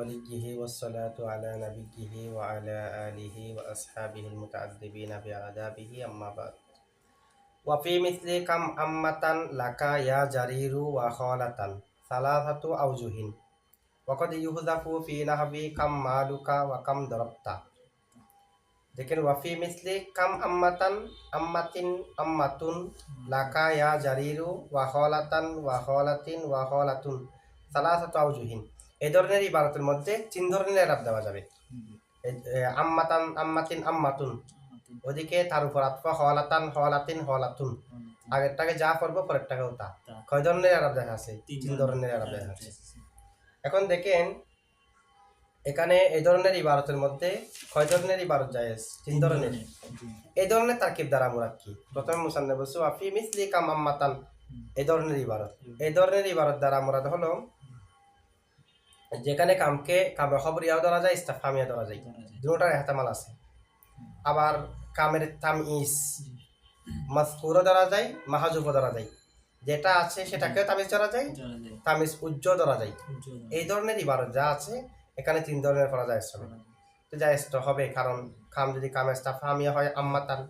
وليه والصلاة على نبيه وعلى آله وأصحابه المتعذبين بعذابه أما بعد وفي مثل كم أمة لك يا جرير وخالة ثلاثة أوجه وقد يهذف في نحو كم مالك وكم ضربت لكن وفي مثل كم أمة أمة أمة لك يا جرير وخالة وخالة وخالة ثلاثة أوجه এই ধরনের ইবারতের মধ্যে তিন ধরনের এরাব দেওয়া যাবে। এ- এ, আম্মাতান আম্মাতিন আম্মাতুন। ওদিকে তার উপর আতফা হলাতান হলাতিন হলাতুন আগেরটাকে যা পড়ব পরেরটাকেও তা কয় ধরনের এরাব দেখা আছে? তিন ধরনের। এরাব দেখা আছে। এখন দেখেন এখানে এই ধরনের ইবারতের মধ্যে কয় ধরনের ইবারত জায়েজ তিন ধরনের। এই ধরনের তারকিব দ্বারা মুরাদ কি? প্রথমে মুসান্নে বলছো আফি মিসলি কাম আম্মাতান এই ধরনের ইবারত এই ধরনের ইবারত দ্বারা মুরাদ হলো যেখানে কামকে কামে খবরিয়াও ধরা যায় ইস্তাফামিয়া ধরা যায়। দুটার এহতামাল আছে। আবার কামের তাম ইস। মাসকুরও ধরা যায় মাহাজুবও ধরা যায়। যেটা আছে সেটাকেও তামিজ ধরা যায় তামিজ উজ্জ্ব ধরা যায়। এই ধরনের ইবারত যা আছে এখানে তিন ধরনের করা যায় তো জায়েজ তো হবে কারণ কাম যদি কামে ইস্তাফামিয়া হয় আম্মাতান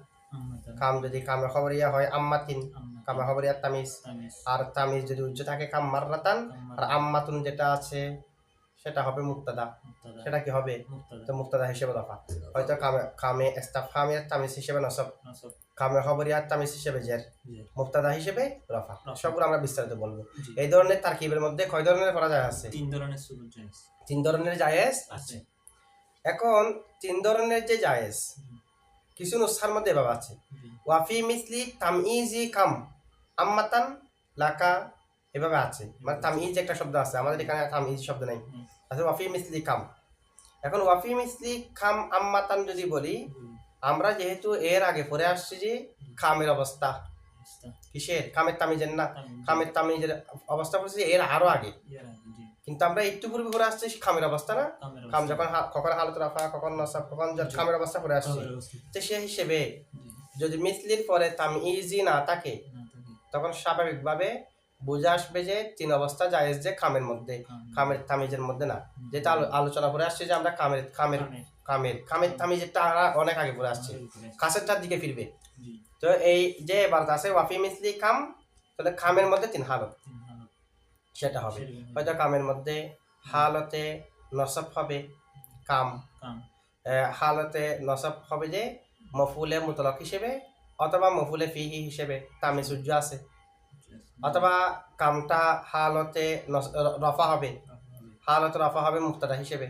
কাম যদি কামে খবরিয়া হয় আম্মাতিন কামে খবরিয়া তামিজ। আর তামিজ যদি উজ্জ্ব থাকে কাম মাররাতান। আর আম্মাতুন যেটা আছে সেটা হবে মুক্তাদা। সেটা কি হবে? তো মুক্তাদা হিসেবে দফা। হয়তো কামে কামে ইস্তাফামিয়া তামিজ হিসেবে নসব। কামে খবরিয়া তামিজ হিসেবে জের। মুক্তাদা হিসেবে রফা। সবগুলো আমরা বিস্তারিত বলব। এই ধরনের তারকিবের মধ্যে কয় ধরনের করা যায় আছে? তিন ধরনের সুরুত জায়েজ। তিন ধরনের জায়েজ? আছে। এখন তিন ধরনের যে জায়েজ কিছু নুসখার মধ্যে এভাবে আছে। ওয়াফি মিসলি তামইজি কাম। আম্মাতান লাকা এভাবে আছে। মানে তামইজ একটা শব্দ আছে আমাদের এখানে তামইজ শব্দ নাই। আছে ওয়াফি মিসলি কাম। এখন ওয়াফি মিসলি খাম আম্মাতান যদি বলি আমরা যেহেতু এর আগে পরে আসছি যে খামের অবস্থা। কিসের? খামের তামিজের না? খামের তামিজের অবস্থা পড়েছি এর আরও আগে। কিন্তু আমরা একটু পূর্বে ঘুরে আসছি খামের অবস্থা না? খাম যখন কখন হালত রাফা কখন নসাব কখন খামের অবস্থা পরে আসছে। তো সে হিসেবে যদি মিসলির পরে তামিজি না থাকে। তখন স্বাভাবিকভাবে বুঝে আসবে যে তিন অবস্থা জায়েজ যে খামের মধ্যে খামের তামিজের মধ্যে না। যেটা আলোচনা করে আসছে যে আমরা খামের খামের খামের। খামের তামিজেরটা আমরা অনেক আগে পরে আসছে। কাছেরটার দিকে ফিরবে। তো এই যে এবার আছে ওয়াফি মিসলি খাম তাহলে খামের মধ্যে তিন হালত। সেটা হবে। হয়তো কামের মধ্যে হালতে নসব হবে কাম। হালতে নসব হবে যে মফুলে মুতলক হিসেবে অথবা মফুলে ফিহি হিসেবে তামিজ সূর্য আছে। অথবা কামটা হালতে রফা হবে। হালতে রফা হবে মুক্তাদা হিসেবে।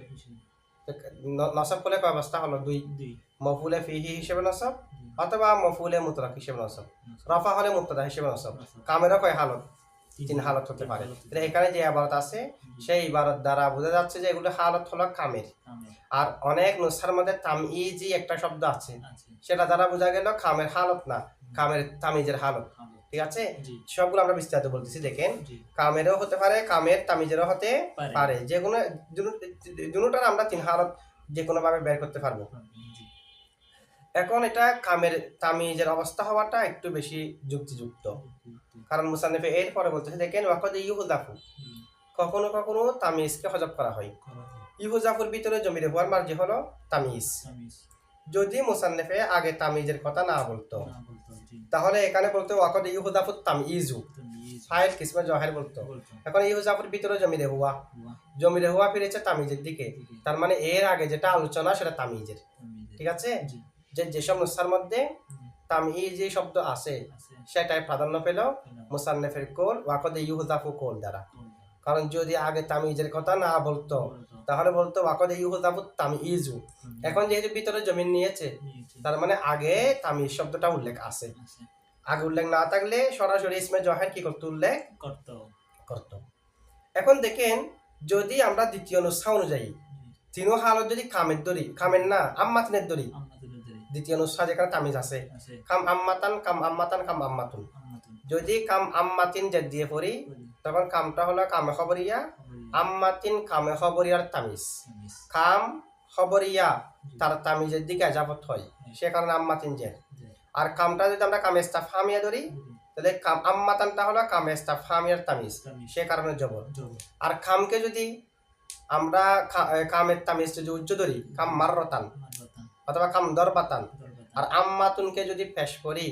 নসব করলে কয় অবস্থা হলো? দুই। মফুলে ফিহি হিসেবে নসব অথবা মফুলে মুতলক হিসেবে নসব। রফা হলে মুক্তাদা হিসেবে নসব। কামেরও কয় হালত? তিন হালত হতে পারে। তাহলে এখানে যে আবারত আছে সেই ইবারত দ্বারা বোঝা যাচ্ছে যে এগুলো হালত হলো কামের। আর অনেক নুসার মধ্যে তামিজি একটা শব্দ আছে। সেটা দ্বারা বোঝা গেল খামের হালত না খামের তামিজের হালত। ঠিক আছে? সবগুলো আমরা বিস্তারিত বলতেছি দেখেন। কামেরও হতে পারে কামের তামিজেরও হতে পারে। যে কোনো দুটার আমরা তিন হালত যে কোনো ভাবে বের করতে পারব। এখন এটা কামের তামিজের অবস্থা হওয়াটা একটু বেশি যুক্তিযুক্ত। কারণ মুসান্নফে এর পরে বলতেছে দেখেন ওয়াকদ ইহুদাফু কখনো কখনো তামিজকে হজব করা হয়। ইহুজাফুর ভিতরে জমির হওয়ার মার্জি হলো তামিজ। যদি মুসান্নফে আগে তামিজের কথা না বলতো। তাহলে এখানে বলতো ওয়াকদ ইহুদাফুর তামিজু ফাইল কিসমে জহের বলতো এখন ইহুজাফুর ভিতরে জমিরে হুয়া জমিরে হুয়া ফিরেছে তামিজের দিকে। তার মানে এর আগে যেটা আলোচনা সেটা তামিজের ঠিক আছে? যে যেসব নুসার মধ্যে তামিজ যে শব্দ আছে সেটাই প্রাধান্য পেল মুসান্নফের কোল ওয়াকদ ইহুদাফু কোল দ্বারা। কারণ যদি আগে তামিজের কথা না বলতো। তাহলে বলতো ওয়াকদ ইহুদাফু তামিজু এখন যেহেতু ভিতরে জমিন নিয়েছে তার মানে আগে তামিজ শব্দটা উল্লেখ আছে। আগে উল্লেখ না থাকলে সরাসরি ইসমে জহের কি করতো? উল্লেখ করতো। এখন দেখেন যদি আমরা দ্বিতীয় নুসখা অনুযায়ী তিনও হালত যদি কামের দড়ি কামের না আম্মাতিনের দড়ি দ্বিতীয় নুসখা যেখানে তামিজ আছে কাম আম্মাতান কাম আম্মাতান কাম আম্মাতুন। যদি কাম আম্মাতিন জেদ দিয়ে পড়ি তখন কামটা হলো কামে খবরিয়া। আম্মাতিন কামে খবরিয়ার তামিজ। কাম খবরিয়া তার তামিজের দিকে আজাবত হয়। সে কারণে আম্মাতিন জের আর কামটা যদি আমরা কামে ফামিয়া ধরি তাহলে কাম আম্মাতানটা হলো কামে ফামিয়ার তামিজ। সে কারণে জবর। আর খামকে যদি আমরা কামের তামিজ যদি উজ্জ ধরি কাম মাররতান অথবা কাম দরবাতান। দরবাতান। আর আম্মাতুনকে যদি পেশ করি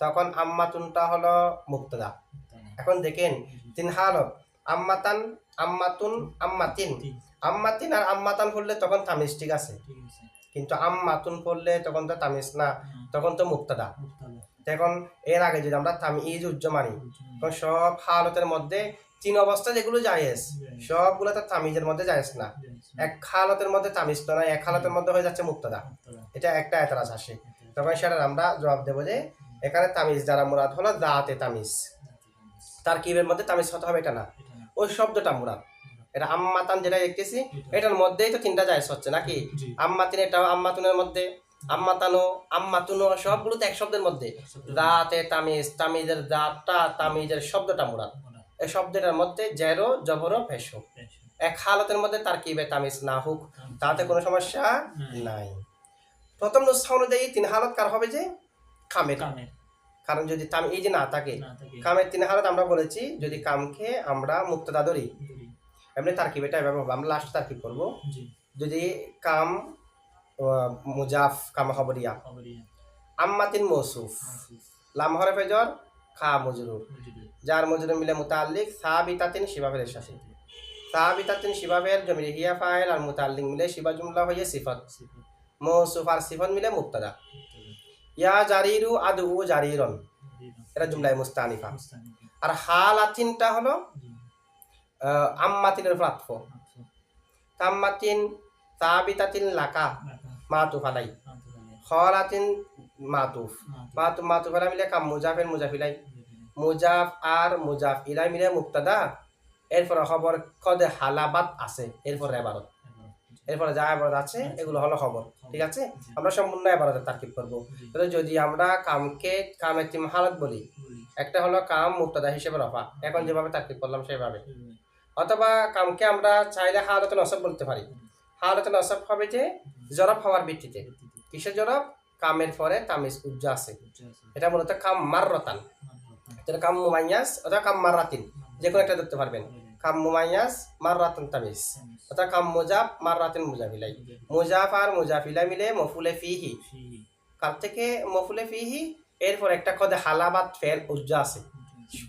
তখন আম্মাতুনটা হলো মুক্তদা। এখন দেখেন তিন হালত। আম্মাতান আম্মাতুন আম্মাতিন। আম্মাতিন আর আম্মাতান পড়লে তখন তামিজ ঠিক আছে। কিন্তু আম্মাতুন পড়লে তখন তো তামিজ না হ্যাঁ, তখন তো মুক্তাদা। এখন এর আগে যদি আমরা তামিজ উজ্জ মানি তখন সব হালতের মধ্যে তিন অবস্থা যেগুলো জায়েজ সবগুলো তো তামিজের মধ্যে জায়েজ না। এক হালতের মধ্যে তামিজ তো না এক হালতের মধ্যে হয়ে যাচ্ছে মুক্তাদা। এটা একটা এতরাজ আসে। তখন সেটার আমরা জবাব দেবো যে এখানে তামিজ দ্বারা মুরাদ হলো দাঁতে তামিজ। তার কিবের মধ্যে তামিজ হতে হবে এটা না। ওই শব্দটা মুরাদ এটা আম্মাতান যেটা দেখতেছি এটার মধ্যেই তো তিনটা জায়েজ হচ্ছে নাকি? আম্মাতিন এটাও আম্মাতুনের মধ্যে আম্মাতানো আম্মাতুনো সবগুলো তো এক শব্দের মধ্যে। দাঁতে তামিজ তামিজের দাঁতটা তামিজের শব্দটা মুরাদ এই শব্দটার মধ্যে জেরো জবরো পেশ এক হালতের মধ্যে তার কিবে তামিজ না হোক তাতে কোনো সমস্যা নাই। প্রথম নুসখা অনুযায়ী তিন হালত কার হবে যে? খামের কারণ যদি তাম এই যে না থাকে কামের তিন হালত আমরা বলেছি যদি কামকে আমরা মুক্তদা ধরি। এমনি তারকিব এটা এভাবে হবে। আমরা লাস্ট তারকিব করব। যদি কাম মুজাফ কাম খবরিয়া। খবরিয়া। আম্মাতিন মৌসুফ। লাম হরে ফেজর খা মজরুর। যার মজরুর মিলে মুতাল্লিক সাবিতাতিন শিবাফের সাথে। সাবিতাতিন শিবাফের জমির হিয়া ফাইল আর মুতাল্লিক মিলে শিবা জুমলা হয়ে সিফত। মৌসুফ আর সিফত মিলে মুক্তাদা। ইয়া জারিরু আদু জারিরন এটা জুমলায় মুস্তানিফা আর হলো জি আহ, আম্মাতিনের প্রাপ্য তাম্মাতিন সাবিতাতিন লাকা মাতুফ আলাই আন্তরালে খলাতিন মাতুফ মাতু মাতুফ মাতুফ আলাই মিলে কাম মুজাফের মুজাফিলাই মুজিদুল মুজাফ আর মুজাফ ইলাই মিলে মুক্তাদা এরপরে খবর কদে হালাবাত আছে এরপরে এবারত এবার এরপরে যা এবারত আছে এগুলো হলো খবর ঠিক আছে? আমরা সম্পূর্ণ এবারতের তারকিব করব। তাহলে যদি আমরা কামকে কামের তিম হালত বলি একটা হলো কাম মুক্তাদা হিসেবে রফা। এখন যেভাবে তারকিব করলাম সেভাবে। অথবা কামকে আমরা চাইলে হালতে নসব বলতে পারি। হালতে নসব হবে যে জরব হওয়ার ভিত্তিতে। কিসের জরব? কামের পরে তামিজ উজ্জ আছে। এটা মূলত কাম মানবতা এটা কাম মুমাইয়াস অথবা কাম মাররাতিন। যে কোনো একটা ধরতে পারবেন। কাম মুমাইয়াস মাররাতান তামিজ অথবা কাম মুজাব মাররাতিন মুজাফিলাই মুজাফ আর মুজাফিলা মিলে মফুলে ফিহি কার থেকে মফুলে ফিহি এরপর একটা কদে হালাবাত ফেল উজ্জ আছে।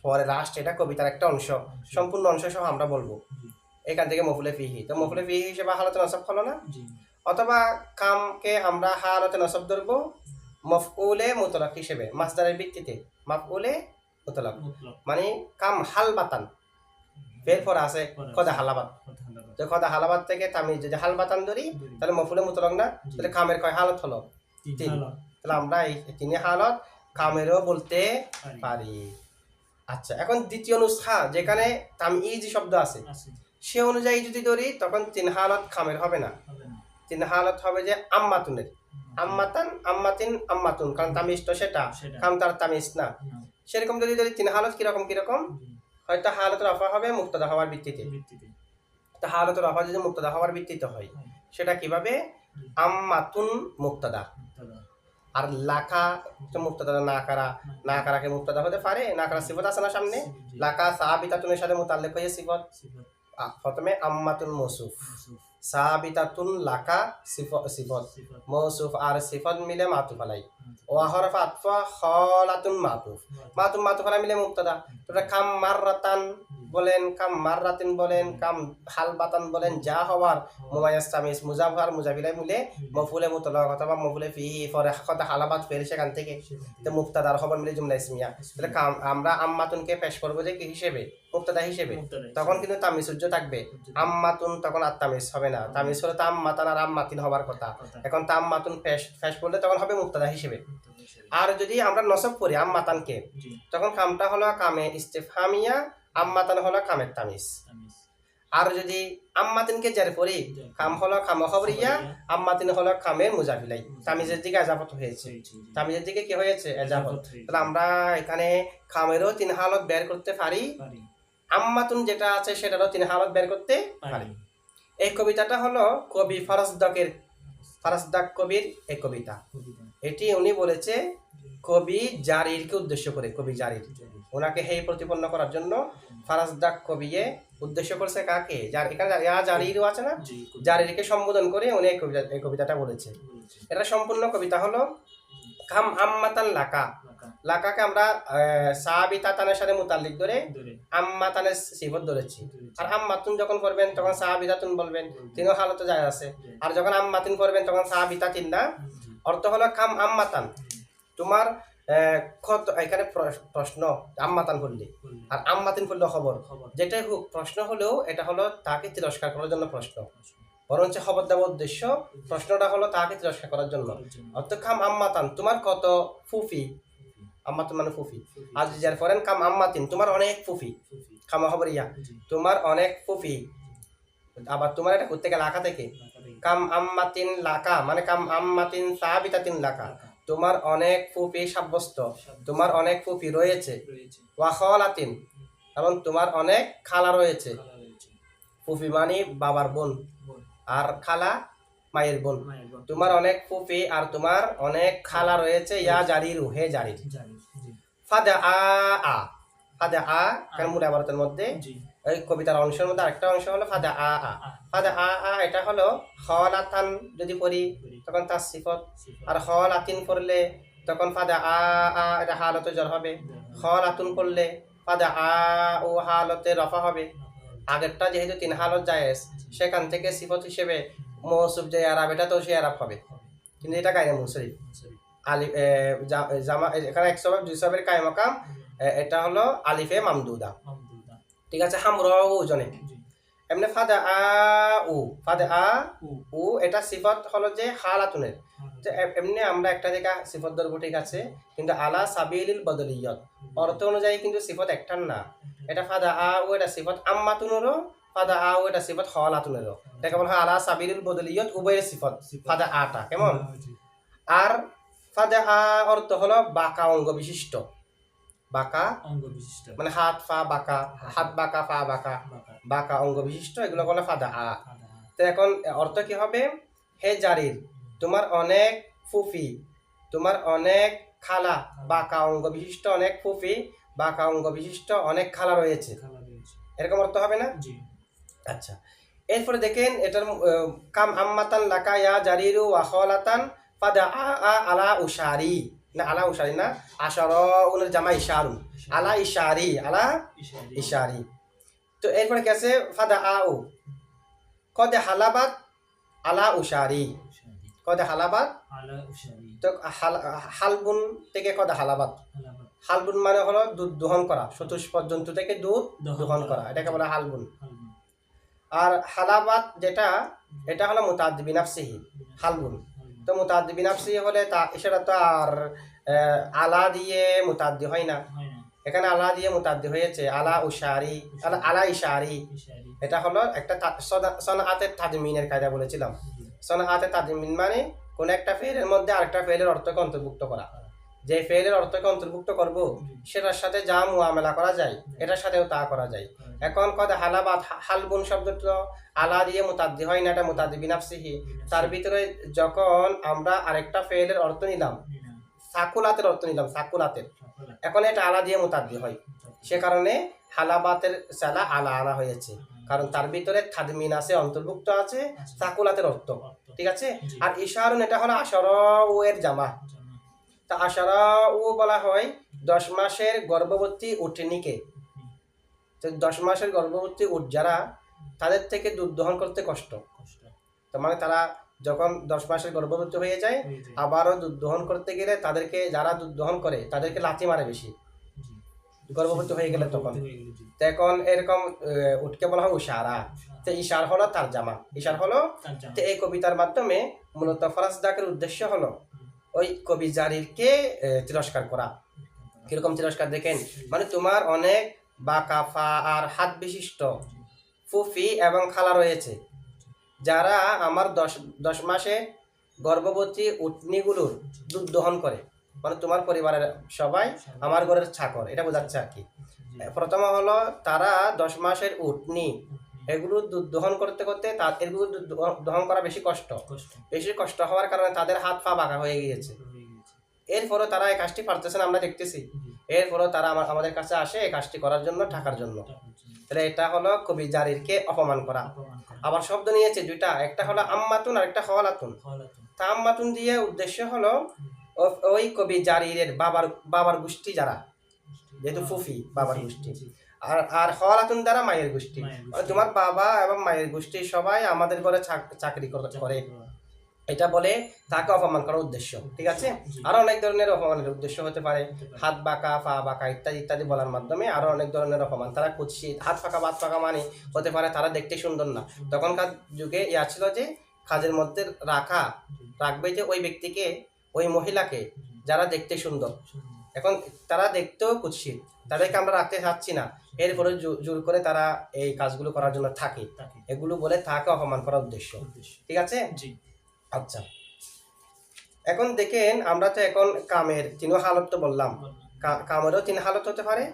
পরে লাস্ট এটা কবিতার একটা অংশ। সম্পূর্ণ অংশ সহ আমরা বলব। এখান থেকে মফুলে ফিহি তো মফুলে ফিহি হিসেবে হালতে নসব হলো না? অথবা কামকে আমরা হালতে নসব ধরবো? মফউলে মুতলাক হিসেবে মাসদারের ভিত্তিতে। মাফউলে মুতলক। মানে কাম হাল বাতান। ফের পর আছে কদা হালাবাত কথা হলো তো কদা হালাবাত থেকে আমি যদি হাল বাতান ধরি তাহলে মফুলে মুতলাক না তাহলে কামের কয় হালত হলো? তিন। তাহলে আমরা এই তিনি হালত কামেরও বলতে পারি। আচ্ছা এখন দ্বিতীয় নুসখা যেখানে তামিজ শব্দ আছে সে অনুযায়ী যদি ধরি তখন তিন হালত খামের হবে না। তিন হালত হবে যে আম্মাতুনের। আম্মাতান আম্মাতিন আম্মাতুন। কারণ তামিজ তো সেটা। কাম তার তামিজ না। না। সেরকম যদি ধরি তিন হালত কীরকম কীরকম? হয়তো হালত রফা হবে মুক্তদা হওয়ার ভিত্তিতে। তা হালত রফা যদি মুক্তদা হওয়ার ভিত্তিতে হয়। সেটা কীভাবে? আম্মাতুন মুক্তদা। আর লাখা তো মুক্তদা না কারা না কারাকে মুক্তদা হতে পারে না কারা সিফত আছে না সামনে? লাখা লাকা সাহাবিতাতুনের সাথে মুতাল্লিক হয়ে সিফত। প্রথমে আম্মাতুন মাসুফ। সাহাবিতাতুন লাকা সিফ- সিফত। মৌসুফ আর সিফত মিলে মাতুফ আলাই ও হরফ আতফা খলাতুন মাতুফ। মাতুফ। মাতুফ আলাই মিলে মুক্তদা খাম কাম মাররাতান বলেন কাম মাররাতিন বলেন কাম হাল বাতান বলেন যা হওয়ার মুমায়াস তামিজ মুজাফার মুজাফিলাই মিলে মফুলে মুতলক অথবা মফুলে ফিহি ফরে কথা হালাবাত ফের সেখান থেকে তো মুক্তাদার খবর মিলে জুমলা ইসমিয়া। তাহলে কাম আমরা আম্মাতুনকে পেশ করব যে কি হিসেবে? মুক্তাদা হিসেবে। তখন কিন্তু তামিজ সূর্য থাকবে। আম্মাতুন তখন আর তামিজ হবে না। তামিজ হলে তো আম্মাতান আর আম্মাতিন হবার কথা। এখন তো আম্মাতুন ফেস ফেস করলে তখন হবে মুক্তাদা হিসেবে। আর যদি আমরা নসব করি আম্মাতানকে তখন কামটা হলো কামে ইস্তেফামিয়া আম্মাতান হলো কামের তামিজ। আর যদি আম্মাতিনকে জের করি কাম হলো কাম খবরিয়া আম্মাতিন হলো কামের মুজাফিলাই। তামিজের দিকে এজাফত হয়েছে। তামিজের দিকে কি হয়েছে? এজাফত তাহলে আমরা এখানে খামেরও তিন হালত বের করতে পারি আম্মাতুন যেটা আছে সেটারও তিন হালত বের করতে পারি। এই কবিতাটা হলো কবি ফরাসদকের ফরাসদাক কবির এই কবিতা। এটি উনি বলেছে কবি জারিরকে উদ্দেশ্য করে কবি জারির। জারি ওনাকে হেই প্রতিপন্ন করার জন্য ফারাজ ফারাজদাক কবিয়ে উদ্দেশ্য করছে কাকে? যার এখানে ইয়া জারিরও আছে না? জারিরকে সম্বোধন করে উনি এই কবিতা এই কবিতাটা বলেছে। এটা সম্পূর্ণ কবিতা হলো খাম আম্মাতান লাকা। লাকা। লাকাকে আমরা আহ, সাহাবিতাতানের সাথে মুতাল্লিক ধরে ধরে। আম্মাতানের সিফত ধরেছি। আর আম্মাতুন যখন করবেন তখন সাহাবিতাতুন বলবেন। তিনও হালতে যায় আছে। আর যখন আম্মাতিন করবেন তখন সাহাবিতাতিন না? অর্থ হলো খাম আম্মাতান তোমার কত এখানে প্র- প্রশ্ন আম্মাতান করলে। আর আম্মাতিন করলে খবর। যেটাই হোক প্রশ্ন হলেও এটা হলো তাকে তিরস্কার করার জন্য প্রশ্ন। বরঞ্চ খবর দেওয়ার উদ্দেশ্য প্রশ্নটা হলো তাকে তিরস্কার করার জন্য। করার জন্য। অর্থ কাম আম্মাতান তোমার কত ফুফি? আম্মাতুন মানে ফুফি। আর যার ফরেন কাম আম্মাতিন তোমার অনেক ফুফি। খামা খবর ইয়া। তোমার অনেক ফুফি। আবার তোমার এটা করতে গেলে লাকা থেকে। কাম আম্মাতিন লাকা মানে কাম আম্মাতিন সাহাবিতাতিন লাকা, তোমার অনেক ফুফি সাব্যস্ত তোমার অনেক ফুফি রয়েছে। ওয়াখলাতিন এবং তোমার অনেক খালা রয়েছে। রয়েছে, মানে বাবার বোন আর খালা মায়ের বোন। তোমার অনেক ফুফি আর তোমার অনেক খালা রয়েছে। ইয়া জারিরু হে জারির। জানি, ফাদা আ আ। ফাদা আ কেন মূল আবারতের মধ্যে? জি, এই কবিতার অংশের মধ্যে আরেকটা অংশ হলো ফাদা আ আ। ফাদা আ আ এটা হলো খলাতান যদি পড়ি তখন তার সিফত। আর খলাতিন পড়লে তখন ফাদা আ আ এটা হালতে জ্বর হবে। খলাতুন পড়লে ফাদা আ ও হালতে রফা হবে। আগেরটা যেহেতু তিন হালত জায়েজ সেখান থেকে সিফত হিসেবে মৌসুফ যে আরব এটা তো সে আরব হবে। কিন্তু এটা কায়নে মুসরিফ সরি, আলি জামা এখানে এক সবের দুই সবের কায় মকাম এটা হলো আলিফে মামদুদা, ঠিক আছে হামর ওজনে জি, এমনি ফাদা আ উ ফাদা আ উ, এটা সিফত হলো যে হালাতুনের। এমনি আমরা একটা জায়গা সিফত ধরবো ঠিক আছে কিন্তু আলা সাবিলিল বদলিয়ত। অর্থ অনুযায়ী কিন্তু সিফত একটার না। এটা ফাদা আ ও এটা সিফত আম্মাতুনেরও ফাদা আ ও এটা সিফত হলাতুনেরও। এটা কেমন হয় আলা সাবিলিল বদলিয়ত উভয়ের সিফত ফাদা আটা কেমন? আর ফাদা আ অর্থ হলো বাঁকা অঙ্গ বিশিষ্ট। বাঁকা অঙ্গ বিশিষ্ট। মানে হাত ফা বাঁকা হাত বাঁকা পা বাঁকা বাঁকা, অঙ্গ বিশিষ্ট এগুলো বলে ফাদা। আ তো এখন অর্থ কি হবে? হে জারির তোমার অনেক ফুফি তোমার অনেক খালা বাঁকা অঙ্গ বিশিষ্ট অনেক ফুফি বাঁকা অঙ্গ বিশিষ্ট অনেক খালা রয়েছে। এরকম অর্থ হবে না? জি, আচ্ছা। এরপরে দেখেন এটার কাম আম্মাতান লাকা ইয়া জারিরু ওয়াখলাতান ফাদা আ আ আলা উশারি। না আলা উশারি না আশার উনের জামা ইশারু আলা ইশারি আলা ইশারি, তো এরপরে কি আছে? ফাদা আ উ কদে হালাবাত আলা উশারি কদে হালাবাত। তো হাল- হালবুন থেকে কদে হালাবাত। হালবুন মানে হলো দুধ দোহন করা চতুষ্পদ জন্তু থেকে দুধ দহন করা। এটাকে বলে হালবুন। আর হালাবাত যেটা এটা হলো মুতাদ্দি বিনাফসিহি হালবুন হালবুন, তো মুতাদ্দি বিনাফসি হলে তা সেটা তো আর আলা দিয়ে মুতাদ্দি হয় না। এখানে আলা দিয়ে মুতাদ্দি হয়েছে আলা উশারি আলা আলা ইশারি এটা হলো একটা সনাতের তাদমিনের কায়দা বলেছিলাম। জি, সনাতের তাদমিন মানে কোন একটা ফেলের মধ্যে আরেকটা ফেলের অর্থকে অন্তর্ভুক্ত করা। যে ফেলের অর্থকে অন্তর্ভুক্ত করব সেটার সাথে যা মুআমেলা করা যায় এটার সাথেও তা করা যায়। এখন কথা হালাবাত হা- হালবুন শব্দটা আলা দিয়ে মুতাদ্দি হয় না এটা মুতাদ্দি বিনাফসিহি তার ভিতরে যখন আমরা আরেকটা ফেলের অর্থ নিলাম সাকুলাতের অর্থ নিলাম সাকুলাতের। এখন এটা আলা দিয়ে মুতাদ্দি হয়। সে কারণে হালাবাতের সালা আলা আনা হয়েছে। কারণ তার ভিতরে থাদমিন আছে অন্তর্ভুক্ত আছে সাকুলাতের অর্থ। ঠিক আছে? আর ইশারুন এটা হলো আশর ও এর জামা জামা, তা আশারা ও বলা হয় দশ মাসের গর্ভবতী উঠনিকে। তো দশ মাসের গর্ভবতী উঠ যারা তাদের থেকে দুধ দহন করতে কষ্ট। তো মানে তারা যখন দশ মাসের গর্ভবতী হয়ে যায় আবারও দুধ দহন করতে গেলে তাদেরকে যারা দুধ দহন করে তাদেরকে লাথি মারে বেশি। গর্ভবতী হয়ে গেলে তখন। তো এখন এরকম উঠকে বলা হয় উষারা। তো ইশার হলো তার জামা। ইশার হলো তো এই কবিতার মাধ্যমে মূলত ফরাজদাকের উদ্দেশ্য হলো ওই কবি জারিরকে তিরস্কার করা। কীরকম তিরস্কার দেখেন? মানে তোমার অনেক বাঁকা ফা আর হাত বিশিষ্ট ফুফি এবং খালা রয়েছে। যারা আমার দশ দশ মাসে গর্ভবতী উটনিগুলোর দুধ দহন করে। মানে তোমার পরিবারের সবাই আমার ঘরের ছাকর এটা বোঝাচ্ছে আর কি। প্রথম হলো তারা দশ মাসের উটনি। এগুলো দুধ দহন করতে করতে এগুলো দুধ দহন- করা বেশি কষ্ট। বেশি কষ্ট হওয়ার কারণে তাদের হাত পা বাঁকা হয়ে গিয়েছে। হয়ে এরপরও তারা এই কাজটি পারতেছেন আমরা দেখতেছি। এরপরও তারা আমা- আমাদের কাছে আসে এই কাজটি করার জন্য টাকার জন্য। তাহলে এটা হলো কবি জারিরকে অপমান করা। অপমান করা। আবার শব্দ নিয়েছে দুইটা একটা হলো আম্মাতুন আর একটা হওয়ালাতুন। তা আম্মাতুন দিয়ে উদ্দেশ্য হলো ওই কবি জারিরের বাবার বাবার গোষ্ঠী যারা যেহেতু ফুফি বাবার গোষ্ঠী। আর আর হওয়ালাতুন দ্বারা মায়ের গোষ্ঠী। মানে তোমার বাবা এবং মায়ের গোষ্ঠী সবাই আমাদের ঘরে চাকরি করে এটা বলে তাকে অপমান করার উদ্দেশ্য ঠিক আছে? আরও অনেক ধরনের অপমানের উদ্দেশ্য হতে পারে। হাত বাঁকা পা বাঁকা ইত্যাদি ইত্যাদি বলার মাধ্যমে আরও অনেক ধরনের অপমান। তারা কুৎসিত হাত ফাঁকা বাত ফাঁকা মানে হতে পারে তারা দেখতে সুন্দর না। তখনকার যুগে ইয়া ছিল যে কাজের মধ্যে রাখা রাখবে যে ওই ব্যক্তিকে ওই মহিলাকে যারা দেখতে সুন্দর। সুন্দর। এখন তারা দেখতেও কুৎসিত তাদেরকে আমরা রাখতে চাচ্ছি না। এরপরে জোর করে তারা এই কাজগুলো করার জন্য থাকে। এগুলো বলে তাকে অপমান করার উদ্দেশ্য। ঠিক আছে? জি। আচ্ছা। এখন দেখেন আমরা তো এখন কামের তিনও হালত তো বললাম। কামেরও তিন হালত হতে পারে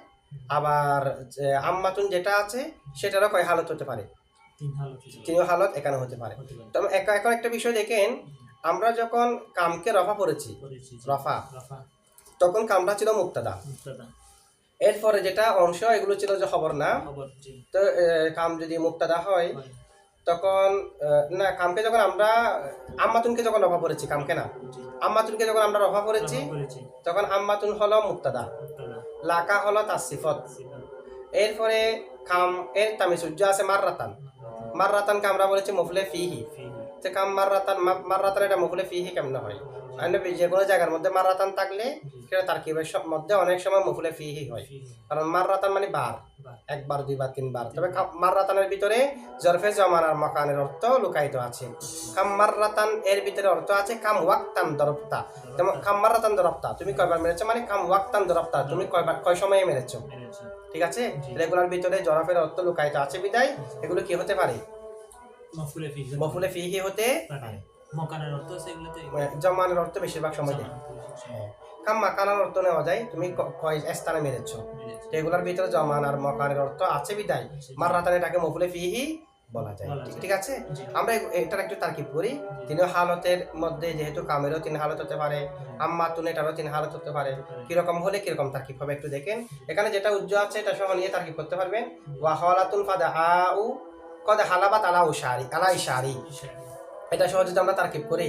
আবার আম্মাতুন যেটা আছে সেটারও কয় হালত হতে পারে? তিন হালত। এখানে হতে পারে। তবে এক- এখন একটা বিষয় দেখেন আমরা যখন কামকে রফা পড়েছি করেছি, রফা রফা। তখন কামটা ছিল মুক্তাদা। মুক্তাদা। এরপরে যেটা অংশ এগুলো ছিল যে খবর না। তো কাম যদি মুক্তাদা হয়। তখন না কামকে যখন আমরা আম্মাতুনকে যখন রফা পড়েছি কামকে না? আম্মাতুনকে যখন আমরা রফা পড়েছি করেছি। তখন আম্মাতুন হলো মুক্তাদা। লাকা হলো তাসিফত সিফাত, এরপরে কাম এর তামি সূর্য আছে মাররাতান। মাররাতানকে আমরা বলেছি মফলে ফিহি, তো কাম মাররাতান মাররাতান এটা মফলে ফিহি কেমন হয়? মানে যে কোনো জায়গার মধ্যে মাররাতান থাকলে সেটা তার কি মধ্যে অনেক সময় মফলে ফিহি হয়। কারণ মাররাতান মানে বার। একবার দুইবার তিনবার। তবে মাররাতানের ভিতরে জরফে জমানার মকানের অর্থ লুকায়িত আছে। কাম মাররাতান এর ভিতরে অর্থ আছে কাম ওয়াক্তান দরপ্তা যেমন কাম মাররাতান দরপ্তা তুমি কয়বার মেরেছো? মানে কাম ওয়াক্তান দরপ্তা তুমি কয়বার কয় সময়ে মেরেছে। ঠিক আছে? রেগুলার ভিতরে জরফের অর্থ লুকায়িত আছে বিদায়। এগুলো কি হতে পারে? মফুলে ফিহি, মফুলে ফিহি হতে পারে। মকানের অর্থ আছে এগুলোতে মানে জমানের অর্থ বেশিরভাগ সময় দেয়। হ্যাঁ। কাম মাকানার অর্থ নেওয়া যায় তুমি কয় স্থানে মেরেছো। এগুলোর ভিতরে জমান আর মকানের অর্থ আছে বিদায়। মাররাতান এটাকে মফুলে ফিহি বলা যায়। ঠিক- আছে? আমরা এটার একটু তারকিব করি। তিন হালতের মধ্যে যেহেতু কামেরও তিন হালত হতে পারে আম্মাতুন এটারও তিন হালত হতে পারে। কীরকম হলে কীরকম তারকিব হবে একটু দেখেন। এখানে যেটা উজ্জ্ব আছে এটা সহ নিয়ে তারকিব করতে পারবেন। ওয়া হালাতুন ফাদা আউ কদ হালাবাত আলা উশারি, আলা ইশারি। এটা সহ যদি আমরা তারকিব করি,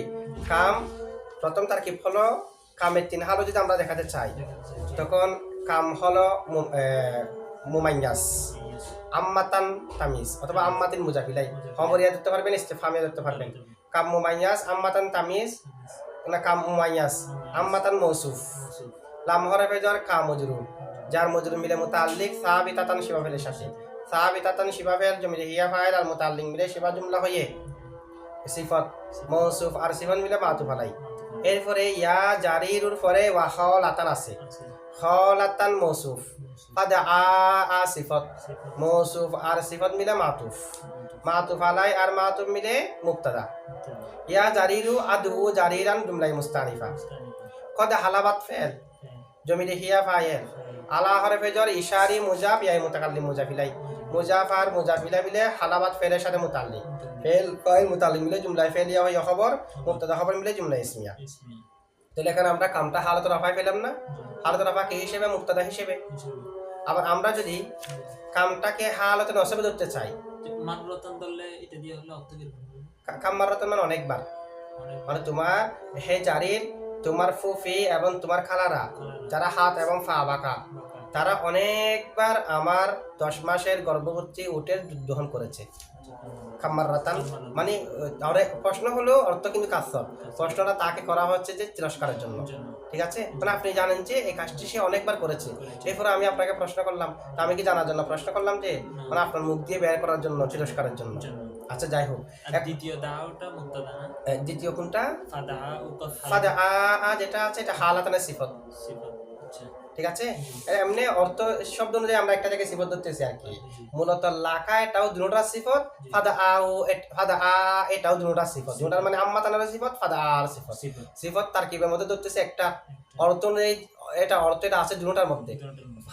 কাম প্রথম তারকিব হলো কামের তিন হালত যদি আমরা দেখাতে চাই। তখন কাম হলো মুমাইয়াস, আম্মাতান তামিজ, অথবা আম্মাতিন মুজাফিলাই খবরিয়া ধরতে পারবেন ইস্তেফামিয়া ধরতে পারবেন কাম মুমাইয়াস, আম্মাতান তামিজ, না কাম মুমাইয়াস, আম্মাতান মৌসুফ। লাম হরফে জ্বর কা মজরুর যার মজরুর মিলে মুতাল্লিক সাহাবিতাতান শিবাফেলের সাথে সাহাবিতাতান শিবাফেল জমিলে হিয়া ফাইল আর মুতাল্লিক মিলে শিবা জুমলা হয়ে সিফত, মৌসুফ আর সিফত মিলে মাতুফ আলাই এরপরে ইয়া জারিরুর পরে ওয়া হলাতান আছে। হলাতান মৌসুফ আ আ সিফাত। মৌসুফ আর সিফত মিলে মাতুফ মাতুফ আলাই আর মাতুফ মিলে মুক্তাদা। ইয়া জারিরু আদু জারিরান জুমলাই মুস্তানিফা। কদ হালাবাত ফেল। জমিলে হিয়া ফায়েল আলা হরফে জ্বর ইশারি মুজাফ, ইয়াই মুতাকাল্লিম মুজাফিলাই মুজাফ আর মুজাফিলা মিলে হালাবাদ ফেলের সাথে মুতাল্লিক। ফেল ফাইল মুতাল্লিক মিলে জুমলাই ফেলিয়া হয় খবর মুক্তাদা খবর মিলে জুমলা ইসমিয়া তাহলে এখানে আমরা কামটা হালত রাফায় পেলাম না? হালত রাফা কে হিসেবে? মুক্তাদা হিসেবে। আবার আমরা যদি কামটাকে হালতে নসবে ধরতে চাই মানরতন ধরলে এটা দিয়ে হলে অর্থ কাম মানে অনেকবার। মানে তোমার হে জারির তোমার ফুফি এবং তোমার খালারা। যারা হাত এবং ফা বাঁকা। তারা অনেকবার আমার দশ মাসের গর্ভবতী উটের দহন করেছে খাম্মার রাতান মানে তাহলে প্রশ্ন হলো অর্থ কিন্তু কাজ প্রশ্নটা তাকে করা হচ্ছে যে তিরস্কারের জন্য। ঠিক আছে মানে আপনি জানেন যে এই কাজটি সে অনেকবার করেছে এরপরে আমি আপনাকে প্রশ্ন করলাম তা আমি কি জানার জন্য প্রশ্ন করলাম যে মানে আপনার মুখ দিয়ে বের করার জন্য তিরস্কারের জন্য। আচ্ছা যাই হোক দ্বিতীয় দাওটা মুক্তাদা দ্বিতীয় কোনটা ফাদা ফাদা আ যেটা আছে এটা হালাতানের সিফত সিফাত। আচ্ছা। ঠিক আছে? এমনি অর্থ শব্দ অনুযায়ী আমরা একটা জায়গায় সিফত ধরতেছি আর কি। মূলত লাকা এটাও দুটা সিফত ফাদা আ ও ফাদা আ এটাও দুটা সিফত দুটার মানে আম্মা তানার সিফত ফাদা আর সিফত সিফত তার কিবের মধ্যে ধরতেছে একটা। অর্থ অনুযায়ী এটা অর্থ এটা আছে দুটার মধ্যে।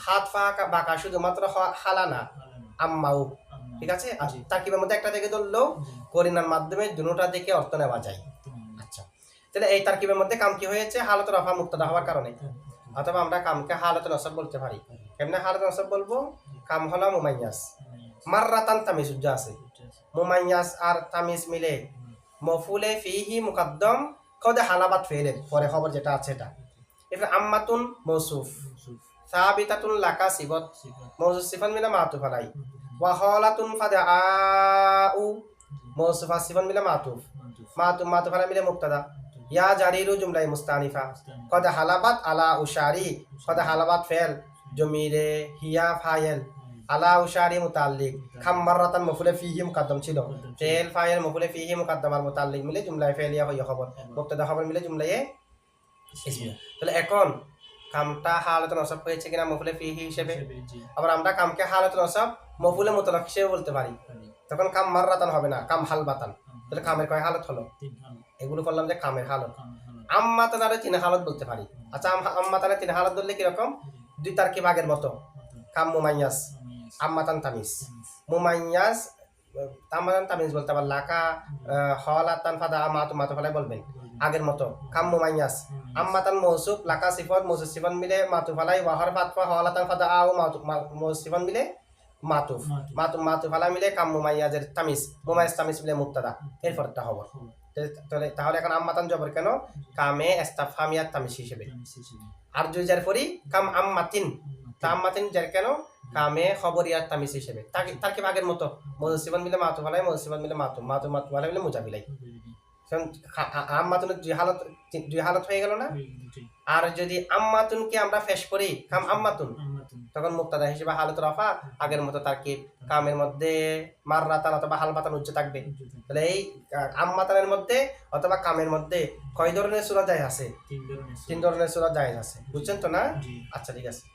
হাত ফা বাঁকা শুধুমাত্র হালা না আম্মাও ঠিক আছে? তার কিবের মধ্যে একটা থেকে ধরলেও জি। করিনার মাধ্যমে দুটা থেকে অর্থ নেওয়া যায়। আচ্ছা। তাহলে এই তারকিবের মধ্যে কাম কি হয়েছে? হালত রফা মুক্তদা হওয়ার কারণে। অথবা আমরা কামকে হালত নসব বলতে পারি। কেমনে হালত নসব বলব? কাম হলো মুমাইয়াস। মাররাতান তামিজ, উজ্জা আছে। মুমাইয়াস আর তামিজ মিলে মফুলে ফিহি মুকাদ্দম কদে হালাবাত ফেলে পরে খবর যেটা আছে এটা। এরপরে আম্মাতুন মৌসুফ। সাবিতাতুন লাকা সিবত। মৌসুফ সিফান মিলে মাতু ফালাই ওয়াহলাতুন ফাদা আউ মৌসুফা সিফান মিলে মাতুফ। মাতু মাতু ফালাই মিলে মুক্তাদা। ইয়া জারিরু জুমলাই মুস্তানিফা কদ হালাবাত আলা উশারি কদ হালাবাত ফেল জমিরে হিয়া ফায়েল আলা উশারি মুতাল্লিক খাম মাররাতান মফুলে ফিহি মুকাদ্দম ছিল ফেল ফায়েল মফুলে ফিহি মুকাদ্দম আর মুতাল্লিক মিলে জুমলায় ফেলিয়া হইয়া খবর মুক্তাদা খবর মিলে জুমলায় তাহলে এখন কামটা হালত নসব হয়েছে কিনা মফুলে ফিহি হিসেবে? আবার আমরা কামকে হালত নসব মফুলে মুতলাক হিসেবে বলতে পারি। তখন কাম মাররাতান হবে না কাম হাল বাতান তাহলে কামের কয় হালত হলো? এগুলো করলাম যে কামের হালত। আম্মাতান আরও তিন হালত বলতে পারি। আচ্ছা আম- আম্মাতানে তিন হালত বললে কীরকম? দুই তারকি ভাগের মতো। কাম মুমাইয়াস। আম্মাতান তামিজ মুমাইয়াস তামাতান তামিজ বলতে আবার লাকা হলাতান ফাদা মাতু মাতু ফেলাই বলবেন। আগের মতো। কাম মুমাইয়াস। আম্মাতান মৌসুফ লাকা সিফত মৌসুফ সিফন মিলে মাতু ফালাই ওয়াহর ফাতফা হলাতান ফাদা আও মাতু মৌসুফ সিফন মিলে মাতুফ মাতু মাতু ফালা মিলে কাম মুমাইয়াজের তামিজ মুমাইয়াস তামিজ মিলে মুক্তাদা এরপর একটা খবর। তাহলে তাহলে এখন আম্মাতান জবর কেন? কামে এস্তাফামিয়াত তামিজ হিসেবে। আর দুই যার পরি কাম আম্মাতিন। তা আম্মাতিন যার কেন? কামে খবরিয়ার তামিজ হিসেবে। তার কি ভাগের মতো। মজসিবান মিলে মাতু ফালাই মজসিবান মিলে মাতু। মাতু মাতু ফালাই মিলে মুজা কারণ আম্মাতুনের দুই হালত দুই হালত হয়ে গেল না? আর যদি আম্মাতুনকে আমরা ফেস করি কাম আম্মাতুন। তখন মুক্তাদা হিসেবে হালত রফা আগের মতো তার কি কামের মধ্যে মার রাতান অথবা হাল বাতান উচ্চ থাকবে। তাহলে এই কাম আম্মাতানের মধ্যে অথবা কামের মধ্যে কয় ধরনের সুরা যায় আছে? তিন ধরনের সুরা। যায় আছে। বুঝছেন তো না? আচ্ছা ঠিক আছে।